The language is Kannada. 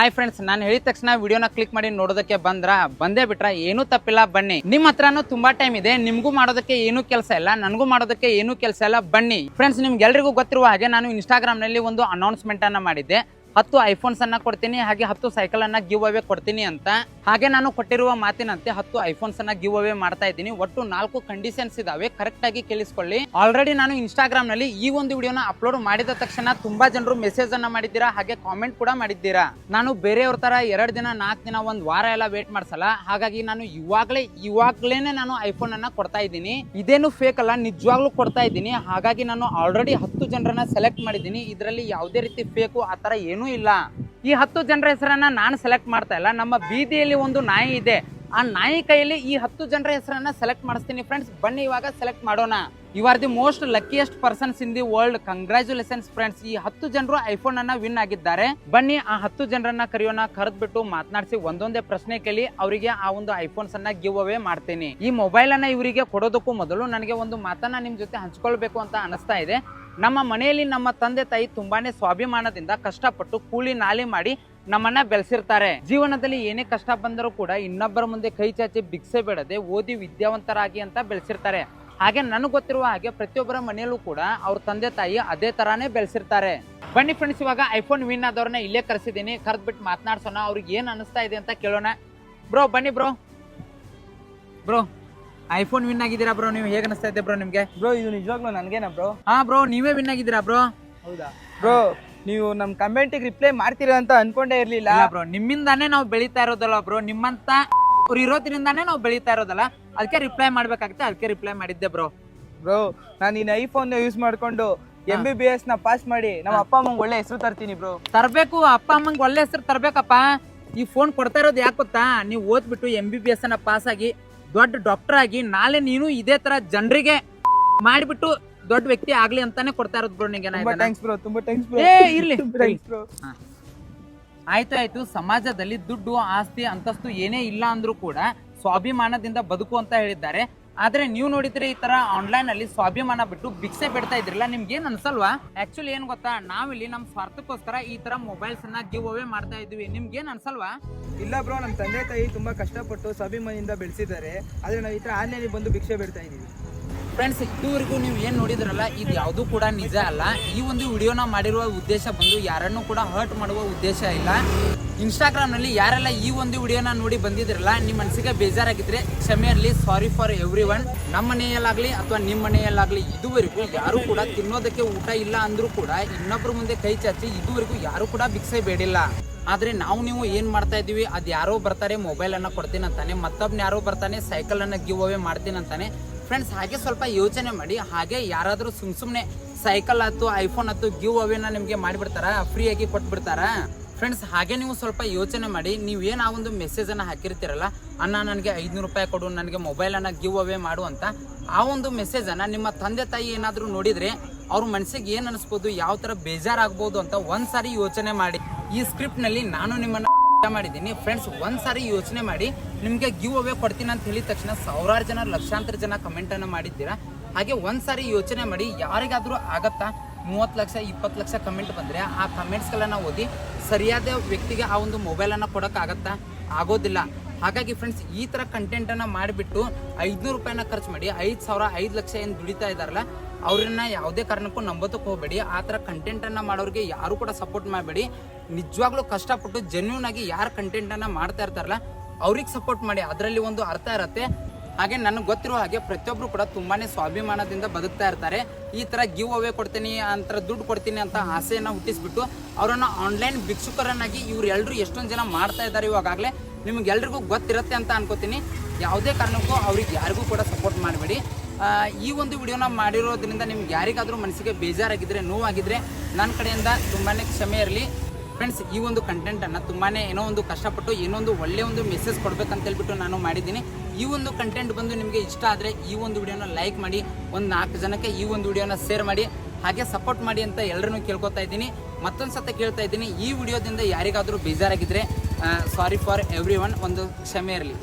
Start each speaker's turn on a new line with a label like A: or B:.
A: ಹಾಯ್ ಫ್ರೆಂಡ್ಸ್ ನಾನು ಹೇಳಿದ ತಕ್ಷಣ ವಿಡಿಯೋನ ಕ್ಲಿಕ್ ಮಾಡಿ ನೋಡೋದಕ್ಕೆ ಬಂದ್ರ? ಬಂದೇ ಬಿಟ್ರ? ಏನೂ ತಪ್ಪಿಲ್ಲ, ಬನ್ನಿ. ನಿಮ್ಮ ಹತ್ರನೂ ತುಂಬಾ ಟೈಮ್ ಇದೆ, ನಿಮ್ಗೂ ಮಾಡೋದಕ್ಕೆ ಏನೂ ಕೆಲಸ ಇಲ್ಲ, ನನಗೂ ಮಾಡೋದಕ್ಕೆ ಏನೂ ಕೆಲಸ ಇಲ್ಲ, ಬನ್ನಿ. ಫ್ರೆಂಡ್ಸ್ ನಿಮ್ಗೆಲ್ರಿಗೂ ಗೊತ್ತಿರುವ ಹಾಗೆ ನಾನು ಇನ್ಸ್ಟಾಗ್ರಾಮ್ನಲ್ಲಿ ಒಂದು ಅನೌನ್ಸ್ಮೆಂಟ್ ಅನ್ನ ಮಾಡಿದ್ದೆ. ಹತ್ತು ಐಫೋನ್ಸ್ ಅನ್ನ ಕೊಡ್ತೀನಿ, ಹಾಗೆ ಹತ್ತು ಸೈಕಲ್ ಅನ್ನ ಗಿವ್ ಅವೇ ಕೊಡ್ತೀನಿ ಅಂತ. ಹಾಗೆ ನಾನು ಕೊಟ್ಟಿರುವ ಮಾತಿನಂತೆ ಹತ್ತು ಐಫೋನ್ಸ್ ಅನ್ನ ಗಿವ್ ಅವೇ ಮಾಡ್ತಾ ಇದ್ದೀನಿ. ಒಟ್ಟು ನಾಲ್ಕು ಕಂಡೀಷನ್ಸ್ ಇದಾವೆ ಕರೆಕ್ಟ್ ಆಗಿ ಕೇಳಿಸ್ಕೊಳ್ಳಿ. ಆಲ್ರೆಡಿ ನಾನು ಇನ್ಸ್ಟಾಗ್ರಾಮ್ನಲ್ಲಿ ಈ ಒಂದು ವಿಡಿಯೋನ ಅಪ್ಲೋಡ್ ಮಾಡಿದ ತಕ್ಷಣ ತುಂಬಾ ಜನರು ಮೆಸೇಜ್ ಅನ್ನ ಮಾಡಿದ್ದೀರಾ, ಹಾಗೆ ಕಾಮೆಂಟ್ ಕೂಡ ಮಾಡಿದ್ದೀರಾ? ನಾನು ಬೇರೆಯವ್ರ ತರ ಎರಡು ದಿನ, ನಾಲ್ಕು ದಿನ, ಒಂದ್ ವಾರ ಎಲ್ಲ ವೇಟ್ ಮಾಡ್ಸಲ್ಲ. ಹಾಗಾಗಿ ನಾನು ಇವಾಗಲೇ, ಇವಾಗ್ಲೇನೆ ನಾನು ಐಫೋನ್ ಅನ್ನ ಕೊಡ್ತಾ ಇದ್ದೀನಿ. ಇದೇನು ಫೇಕ್ ಅಲ್ಲ, ನಿಜವಾಗ್ಲೂ ಕೊಡ್ತಾ ಇದ್ದೀನಿ. ಹಾಗಾಗಿ ನಾನು ಆಲ್ರೆಡಿ ಹತ್ತು ಜನರನ್ನ ಸೆಲೆಕ್ಟ್ ಮಾಡಿದ್ದೀನಿ. ಇದರಲ್ಲಿ ಯಾವುದೇ ರೀತಿ ಫೇಕು ಆ ತರ ಏನೂ ಇಲ್ಲ. ಈ ಹತ್ತು ಜನರ ಹೆಸರನ್ನ ನಾನು ಸೆಲೆಕ್ಟ್ ಮಾಡ್ತಾ ಇಲ್ಲ. ನಮ್ಮ ಬೀದಿಯಲ್ಲಿ ಒಂದು ನಾಯಿ ಇದೆ. ಆ ನಾಯಿ ಕೈಯಲ್ಲಿ ಈ ಹತ್ತು ಜನರ ಹೆಸರನ್ನ ಸೆಲೆಕ್ಟ್ ಮಾಡಿಸ್ತೀನಿ ಫ್ರೆಂಡ್ಸ್ ಬನ್ನಿ ಇವಾಗ ಸೆಲೆಕ್ಟ್ ಮಾಡೋಣ. You are the most luckiest persons in the world congratulations friends ಈ ಹತ್ತು ಜನರು ಐಫೋನ್ ಅನ್ನ ವಿನ್ ಆಗಿದ್ದಾರೆ. ಬನ್ನಿ ಆ ಹತ್ತು ಜನರನ್ನ ಕರೆಯೋಣ. ಕರೆದ್ಬಿಟ್ಟು ಮಾತನಾಡಿಸಿ ಒಂದೊಂದೇ ಪ್ರಶ್ನೆ ಕೇಳಿ ಅವರಿಗೆ ಆ ಒಂದು ಐಫೋನ್ಸ್ ಅನ್ನ ಗಿವ್ ಅವೇ ಮಾಡ್ತೀನಿ. ಈ ಮೊಬೈಲ್ ಅನ್ನ ಇವರಿಗೆ ಕೊಡೋದಕ್ಕೂ ಮೊದಲು ನನಗೆ ಒಂದು ಮಾತನ್ನ ನಿಮ್ ಜೊತೆ ಹಂಚ್ಕೊಳ್ಬೇಕು ಅಂತ ಅನಿಸ್ತಾ ಇದೆ. ನಮ್ಮ ಮನೆಯಲ್ಲಿ ನಮ್ಮ ತಂದೆ ತಾಯಿ ತುಂಬಾನೇ ಸ್ವಾಭಿಮಾನದಿಂದ ಕಷ್ಟಪಟ್ಟು ಕೂಲಿ ನಾಲಿ ಮಾಡಿ ನಮ್ಮನ್ನ ಬೆಳೆಸಿರ್ತಾರೆ. ಜೀವನದಲ್ಲಿ ಏನೇ ಕಷ್ಟ ಬಂದರೂ ಕೂಡ ಇನ್ನೊಬ್ಬರ ಮುಂದೆ ಕೈ ಚಾಚಿ ಬಿಗ್ಸೆ ಬೇಡದೆ ಓದಿ ವಿದ್ಯಾವಂತರಾಗಿ ಅಂತ ಬೆಳೆಸಿರ್ತಾರೆ. ಹಾಗೆ ನನಗೆ ಗೊತ್ತಿರುವ ಹಾಗೆ ಪ್ರತಿಯೊಬ್ಬರ ಮನೆಯಲ್ಲೂ ಕೂಡ ಅವ್ರ ತಂದೆ ತಾಯಿ ಅದೇ ತರಾನೇ ಬೆಳೆಸಿರ್ತಾರೆ. ಬನ್ನಿ ಫ್ರೆಂಡ್ಸ್ ಇವಾಗ ಐಫೋನ್ ವಿನ್ ಆದವ್ರನ್ನ ಇಲ್ಲೇ ಕರೆಸಿದ್ದೀನಿ. ಕರೆದ್ಬಿಟ್ಟು ಮಾತನಾಡ್ಸೋಣ, ಅವ್ರಿಗೆ ಏನ್ ಅನಿಸ್ತಾ ಇದೆ ಅಂತ ಕೇಳೋಣ. ಬ್ರೋ ಬನ್ನಿ ಬ್ರೋ ಬ್ರೋ ಐಫೋನ್ ವಿನ್ ಆಗಿದ್ದೀರಾ ಬ್ರೋ? ನೀವು ಹೇಗೆ ಅನಿಸ್ತಾ ಇದೆ ಬ್ರೋ ನಿಮ್ಗೆ?
B: ಬ್ರೋ ಇದು ನಿಜವಾಗ್ಲೂ ನನಗೇನಾ ಬ್ರೋ?
A: ಹಾ ಬ್ರೋ ನೀವೇ ವಿನ್ ಆಗಿದ್ದೀರಾ ಬ್ರೋ?
B: ಹೌದಾ? ಬ್ರೋ ನೀವು ನಮ್ಮ ಕಮೆಂಟಿಗೆ ರಿಪ್ಲೈ ಮಾಡ್ತೀರಾ ಅಂತ ಅನ್ಕೊಂಡೇ ಇರ್ಲಿಲ್ಲ.
A: ಬ್ರೋ ನಿಮ್ಮಿಂದಾನೇ ನಾವು ಬೆಳೀತಾ ಇರೋದಲ್ಲ ಬ್ರೋ ನಿಮ್ಮಂತ ಅವ್ರು ಇರೋದ್ರಿಂದಾನೇ ನಾವು ಬೆಳೀತಾ ಇರೋದಲ್ಲ ಅದಕ್ಕೆ ರಿಪ್ಲೈ ಮಾಡ್ಬೇಕಾಗುತ್ತೆ ಅದಕ್ಕೆ ರಿಪ್ಲೈ ಮಾಡಿದ್ದೆ ಬ್ರೋ.
B: ಬ್ರೋ ನಾನು ಇನ್ನು ಐಫೋನ್ ಯೂಸ್ ಮಾಡ್ಕೊಂಡು ಎಂ ಬಿ ಬಿ ಎಸ್ನ ಪಾಸ್ ಮಾಡಿ ನಮ್ಮ ಅಪ್ಪ ಅಮ್ಮಂಗೆ ಒಳ್ಳೆ ಹೆಸರು ತರ್ತೀನಿ ಬ್ರೋ.
A: ತರಬೇಕು ಅಪ್ಪ ಅಮ್ಮಂಗೆ ಒಳ್ಳೆ ಹೆಸರು ತರಬೇಕಪ್ಪ. ಈ ಫೋನ್ ಕೊಡ್ತಾ ಇರೋದು ಯಾಕೆ ಗೊತ್ತಾ? ನೀವು ಓದ್ಬಿಟ್ಟು ಎಂ ಬಿ ಬಿ ಎಸ್ ಅನ್ನ ಪಾಸ್ ಆಗಿ ದೊಡ್ಡ ಡಾಕ್ಟರ್ ಆಗಿ ನಾಳೆ ನೀನು ಇದೇ ತರ ಜನರಿಗೆ ಮಾಡಿಬಿಟ್ಟು ದೊಡ್ಡ ವ್ಯಕ್ತಿ ಆಗ್ಲಿ ಅಂತಾನೆ ಕೊಡ್ತಾ ಇರೋದು ಬ್ರೋ ನಿಂಗೆ
B: ತುಂಬಾ ಥ್ಯಾಂಕ್ಸ್ ಬ್ರೋ ತುಂಬಾ ಥ್ಯಾಂಕ್ಸ್ ಬ್ರೋ
A: ಏ, ಇರ್ಲಿ.
B: ಥ್ಯಾಂಕ್ಸ್ ಬ್ರೋ
A: ಆಯ್ತು ಆಯ್ತು. ಸಮಾಜದಲ್ಲಿ ದುಡ್ಡು ಆಸ್ತಿ ಅಂತಸ್ತು ಏನೇ ಇಲ್ಲ ಅಂದ್ರೂ ಕೂಡ ಸ್ವಾಭಿಮಾನದಿಂದ ಬದುಕು ಅಂತ ಹೇಳಿದ್ದಾರೆ. ಆದ್ರೆ ನೀವು ನೋಡಿದ್ರೆ ಈ ತರ ಆನ್ಲೈನ್ ಅಲ್ಲಿ ಸ್ವಾಭಿಮಾನ ಬಿಟ್ಟು ಭಿಕ್ಷೆ ಬಿಡ್ತಾ ಇದ್ರಲ್ಲ, ನಿಮ್ಗೆ ಏನ್ ಅನ್ಸಲ್ವಾ? ಆಕ್ಚುಲಿ ಏನ್ ಗೊತ್ತಾ? ನಾವಿಲ್ಲಿ ನಮ್ ಸ್ವಾರ್ಥಕ್ಕೋಸ್ಕರ ಈ ತರ ಮೊಬೈಲ್ಸ್ ಅನ್ನ ಗಿವ್ ಅವೇ ಮಾಡ್ತಾ ಇದ್ವಿ ನಿಮ್ಗೆ ಏನ್ ಅನ್ಸಲ್ವಾ?
B: ಇಲ್ಲ ಬ್ರೋ ನಮ್ಮ ತಂದೆ ತಾಯಿ ತುಂಬಾ ಕಷ್ಟಪಟ್ಟು ಸ್ವಾಭಿಮಾನಿಯಿಂದ ಬೆಳೆಸಿದ್ದಾರೆ. ಆದ್ರೆ ನಾವು ಈ ತರ ಆನ್ಲೈನ್ ಬಂದು ಭಿಕ್ಷೆ ಬಿಡ್ತಾ ಇದೀವಿ
A: ಫ್ರೆಂಡ್ಸ್ ಇದುವರೆಗೂ ನೀವು ಏನು ನೋಡಿದ್ರಲ್ಲ, ಇದು ಯಾವುದೂ ಕೂಡ ನಿಜ ಅಲ್ಲ. ಈ ಒಂದು ವಿಡಿಯೋನ ಮಾಡಿರುವ ಉದ್ದೇಶ ಬಂದು ಯಾರನ್ನೂ ಕೂಡ ಹರ್ಟ್ ಮಾಡುವ ಉದ್ದೇಶ ಇಲ್ಲ. ಇನ್ಸ್ಟಾಗ್ರಾಮ್ನಲ್ಲಿ ಯಾರೆಲ್ಲ ಈ ಒಂದು ವಿಡಿಯೋನ ನೋಡಿ ಬಂದಿದ್ರಲ್ಲ ನಿಮ್ಮ ಮನಸ್ಸಿಗೆ ಬೇಜಾರಾಗಿದ್ರೆ ಕ್ಷಮೆ ಇರಲಿ ಸಾರಿ ಫಾರ್ ಎವ್ರಿ ಒನ್ ನಮ್ಮ ಮನೆಯಲ್ಲಾಗಲಿ ಅಥವಾ ನಿಮ್ಮ ಮನೆಯಲ್ಲಾಗಲಿ ಇದುವರೆಗೂ ಯಾರು ಕೂಡ ತಿನ್ನೋದಕ್ಕೆ ಊಟ ಇಲ್ಲ ಅಂದರೂ ಕೂಡ ಇನ್ನೊಬ್ಬರ ಮುಂದೆ ಕೈ ಚಾಚಿ ಇದುವರೆಗೂ ಯಾರೂ ಕೂಡ ಭಿಕ್ಷೆ ಬೇಡಿಲ್ಲ. ಆದರೆ ನಾವು ನೀವು ಏನು ಮಾಡ್ತಾ ಇದ್ದೀವಿ ಅದು ಯಾರೋ ಬರ್ತಾರೆ ಮೊಬೈಲನ್ನು ಕೊಡ್ತೀನಿ ಅಂತಾನೆ, ಮತ್ತೊಬ್ನ ಯಾರೋ ಬರ್ತಾನೆ ಸೈಕಲನ್ನು ಗಿವ್ ಅವೇ ಮಾಡ್ತೀನಿ ಅಂತಾನೆ ಫ್ರೆಂಡ್ಸ್ ಹಾಗೆ ಸ್ವಲ್ಪ ಯೋಚನೆ ಮಾಡಿ, ಹಾಗೆ ಯಾರಾದರೂ ಸುಮ್ ಸುಮ್ಮನೆ ಸೈಕಲ್ ಆಯ್ತು ಐಫೋನ್ ಆಯ್ತು ಗಿವ್ ಅವೇನ ನಿಮಗೆ ಮಾಡಿಬಿಡ್ತಾರ? ಫ್ರೀಯಾಗಿ ಕೊಟ್ಬಿಡ್ತಾರ? ಫ್ರೆಂಡ್ಸ್ ಹಾಗೆ ನೀವು ಸ್ವಲ್ಪ ಯೋಚನೆ ಮಾಡಿ ನೀವು ಏನು ಆ ಒಂದು ಮೆಸೇಜನ್ನು ಹಾಕಿರ್ತೀರಲ್ಲ, ಅಣ್ಣ, ನನಗೆ ಐದುನೂರು ರೂಪಾಯಿ ಕೊಡು, ನನಗೆ ಮೊಬೈಲನ್ನು ಗಿವ್ ಅವೇ ಮಾಡು ಅಂತ, ಆ ಒಂದು ಮೆಸೇಜನ್ನು ನಿಮ್ಮ ತಂದೆ, ತಾಯಿ ಏನಾದರೂ ನೋಡಿದರೆ, ಅವ್ರ ಮನಸ್ಸಿಗೆ ಏನು ಅನಿಸ್ಬೋದು ಯಾವ ಥರ ಬೇಜಾರಾಗ್ಬೋದು ಅಂತ ಒಂದ್ಸಾರಿ ಯೋಚನೆ ಮಾಡಿ. ಈ ಸ್ಕ್ರಿಪ್ಟ್ನಲ್ಲಿ ನಾನು ನಿಮ್ಮನ್ನು ಮಾಡಿದ್ದೀನಿ. ಫ್ರೆಂಡ್ಸ್ ಒಂದ್ಸಾರಿ ಯೋಚನೆ ಮಾಡಿ. ನಿಮಗೆ ಗಿವ್ ಅವೇ ಕೊಡ್ತೀನಿ ಅಂತ ಹೇಳಿದ ತಕ್ಷಣ ಸಾವಿರಾರು ಜನ, ಲಕ್ಷಾಂತರ ಜನ ಕಮೆಂಟ್ ಅನ್ನು ಮಾಡಿದ್ದೀರಾ? ಹಾಗೆ ಒಂದ್ಸಾರಿ ಯೋಚನೆ ಮಾಡಿ, ಯಾರಿಗಾದ್ರೂ ಆಗತ್ತಾ? ಮೂವತ್ತು ಲಕ್ಷ, ಇಪ್ಪತ್ತು ಲಕ್ಷ ಕಮೆಂಟ್ ಬಂದರೆ ಆ ಕಮೆಂಟ್ಸ್ಗಳನ್ನು ಓದಿ ಸರಿಯಾದ ವ್ಯಕ್ತಿಗೆ ಆ ಒಂದು ಮೊಬೈಲನ್ನು ಕೊಡೋಕ್ಕಾಗತ್ತಾ ಆಗೋದಿಲ್ಲ. ಹಾಗಾಗಿ ಫ್ರೆಂಡ್ಸ್ ಈ ಥರ ಕಂಟೆಂಟನ್ನು ಮಾಡಿಬಿಟ್ಟು ಐದುನೂರು ರೂಪಾಯಿನ ಖರ್ಚು ಮಾಡಿ ಐದು ಸಾವಿರ, ಐದು ಲಕ್ಷ ಏನು ದುಡಿತಾ ಇದ್ದಾರಲ್ಲ ಅವ್ರನ್ನ ಯಾವುದೇ ಕಾರಣಕ್ಕೂ ನಂಬೋದಕ್ಕೆ ಹೋಗಬೇಡಿ. ಆ ಥರ ಕಂಟೆಂಟನ್ನು ಮಾಡೋರಿಗೆ ಯಾರು ಕೂಡ ಸಪೋರ್ಟ್ ಮಾಡಬೇಡಿ. ನಿಜವಾಗ್ಲೂ ಕಷ್ಟಪಟ್ಟು ಜೆನ್ಯೂನ್ ಆಗಿ ಯಾರು ಕಂಟೆಂಟನ್ನು ಮಾಡ್ತಾ ಇರ್ತಾರಲ್ಲ, ಅವ್ರಿಗೆ ಸಪೋರ್ಟ್ ಮಾಡಿ. ಅದರಲ್ಲಿ ಒಂದು ಅರ್ಥ ಇರುತ್ತೆ. ಹಾಗೆ ನನಗೆ ಗೊತ್ತಿರೋ ಹಾಗೆ ಪ್ರತಿಯೊಬ್ಬರು ಕೂಡ ತುಂಬಾ ಸ್ವಾಭಿಮಾನದಿಂದ ಬದುಕ್ತಾ ಇರ್ತಾರೆ. ಈ ಥರ ಗಿವ್ ಅವೇ ಕೊಡ್ತೀನಿ ಅಂತ ದುಡ್ಡು ಕೊಡ್ತೀನಿ ಅಂತ ಆಸೆಯನ್ನು ಹುಟ್ಟಿಸ್ಬಿಟ್ಟು ಅವರನ್ನು ಆನ್ಲೈನ್ ಭಿಕ್ಷುಕರನ್ನಾಗಿ ಇವರೆಲ್ಲರೂ ಎಷ್ಟೊಂದು ಜನ ಮಾಡ್ತಾ ಇದ್ದಾರೆ ಇವಾಗಲೇ ನಿಮಗೆಲ್ರಿಗೂ ಗೊತ್ತಿರುತ್ತೆ ಅಂತ ಅನ್ಕೋತೀನಿ. ಯಾವುದೇ ಕಾರಣಕ್ಕೂ ಅವ್ರಿಗೆ ಯಾರಿಗೂ ಕೂಡ ಸಪೋರ್ಟ್ ಮಾಡಬೇಡಿ. ಈ ಒಂದು ವಿಡಿಯೋನ ಮಾಡಿರೋದ್ರಿಂದ ನಿಮ್ಗೆ ಯಾರಿಗಾದರೂ ಮನಸ್ಸಿಗೆ ಬೇಜಾರಾಗಿದ್ದರೆ ನೋವಾಗಿದ್ದರೆ ನನ್ನ ಕಡೆಯಿಂದ ತುಂಬಾ ಕ್ಷಮೆ ಇರಲಿ. ಫ್ರೆಂಡ್ಸ್ ಈ ಒಂದು ಕಂಟೆಂಟನ್ನು ತುಂಬಾ ಏನೋ ಒಂದು ಕಷ್ಟಪಟ್ಟು ಏನೋ ಒಂದು ಒಳ್ಳೆಯ ಒಂದು ಮೆಸೇಜ್ ಕೊಡ್ಬೇಕಂತ ಹೇಳ್ಬಿಟ್ಟು ನಾನು ಮಾಡಿದ್ದೀನಿ. ಈ ಒಂದು ಕಂಟೆಂಟ್ ಬಂದು ನಿಮಗೆ ಇಷ್ಟ ಆದರೆ ಈ ಒಂದು ವಿಡಿಯೋನ ಲೈಕ್ ಮಾಡಿ, ಒಂದು ನಾಲ್ಕು ಜನಕ್ಕೆ ಈ ಒಂದು ವಿಡಿಯೋನ ಶೇರ್ ಮಾಡಿ, ಹಾಗೆ ಸಪೋರ್ಟ್ ಮಾಡಿ ಅಂತ ಎಲ್ಲರನ್ನೂ ಕೇಳ್ಕೊತಾ ಇದ್ದೀನಿ. ಮತ್ತೊಂದು ಸತ ಕೇಳ್ತಾ ಇದ್ದೀನಿ, ಈ ವಿಡಿಯೋದಿಂದ ಯಾರಿಗಾದರೂ ಬೇಜಾರಾಗಿದ್ದರೆ ಸಾರಿ ಫಾರ್ ಎವ್ರಿ ಒಂದು ಕ್ಷಮೆ ಇರಲಿ.